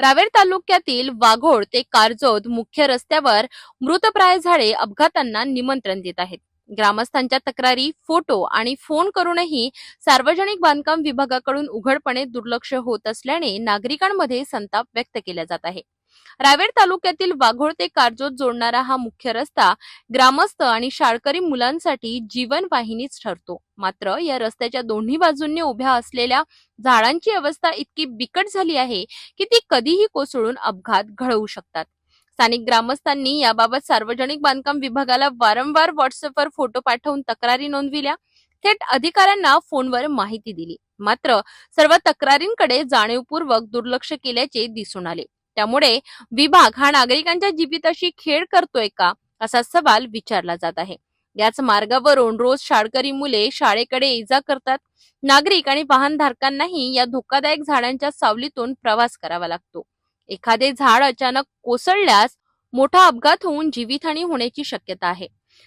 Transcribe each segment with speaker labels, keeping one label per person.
Speaker 1: रावेर तालुक्यातील वाघोड ते कारजोद मुख्य रस्त्यावर मृतप्राय झाडे अपघातांना निमंत्रण देत आहेत. ग्रामस्थांच्या तक्रारी फोटो आणि फोन करूनही सार्वजनिक बांधकाम विभागाकडून उघडपणे दुर्लक्ष होत असल्याने नागरिकांमध्ये संताप व्यक्त केला जात आहे. रावेर तालुक्यातील वाघोळ ते कारजोत जोडणारा हा मुख्य रस्ता ग्रामस्थ आणि शाळकरी मुलांसाठी जीवनवाहिनीच ठरतो. मात्र या रस्त्याच्या दोन्ही बाजूंनी उभ्या असलेल्या झाडांची अवस्था इतकी बिकट झाली आहे की ती कधीही कोसळून अपघात घडवू शकतात. स्थानिक ग्रामस्थांनी याबाबत सार्वजनिक बांधकाम विभागाला वारंवार व्हॉट्सअपवर फोटो पाठवून तक्रारी नोंदविल्या. थेट अधिकाऱ्यांना फोनवर माहिती दिली. मात्र सर्व तक्रारींकडे जाणीवपूर्वक दुर्लक्ष केल्याचे दिसून आले. त्यामुळे विभाग हा नागरिकांच्या जीविताशी खेळ करतोय का असा सवाल विचारला जात आहे. याच मार्गावरून रोज शाळकरी मुले शाळेकडे इजा करतात. नागरिक आणि वाहनधारकांनाही या धोकादायक झाडांच्या सावलीतून प्रवास करावा लागतो. एखादे झाड अचानक कोसळल्यास मोठा अपघात होऊन जीवितहानी होण्याची शक्यता आहे.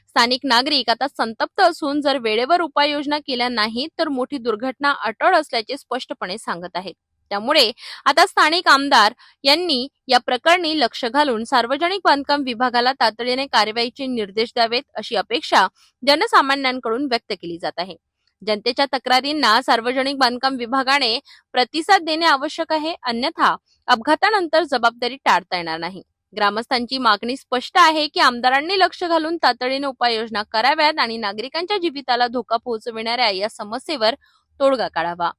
Speaker 1: स्थानिक नागरिक आता संतप्त असून जर वेळेवर उपाययोजना केल्या नाही तर मोठी दुर्घटना अटळ असल्याचे स्पष्टपणे सांगत आहेत. त्यामुळे आता स्थानिक आमदार यांनी या प्रकरणी लक्ष घालून सार्वजनिक बांधकाम विभागाला तातडीने कारवाईचे निर्देश द्यावेत अशी अपेक्षा जनसामान्यांकडून व्यक्त केली जात आहे. जनतेच्या तक्रारींना सार्वजनिक बांधकाम विभागाने प्रतिसाद देणे आवश्यक आहे अन्यथा अपघातानंतर जबाबदारी टाळता येणार नाही. ग्रामस्थांची मागणी स्पष्ट आहे की आमदारांनी लक्ष घालून तातडीने उपाययोजना कराव्यात आणि नागरिकांच्या जीविताला धोका पोहोचविणाऱ्या या समस्येवर तोडगा काढावा.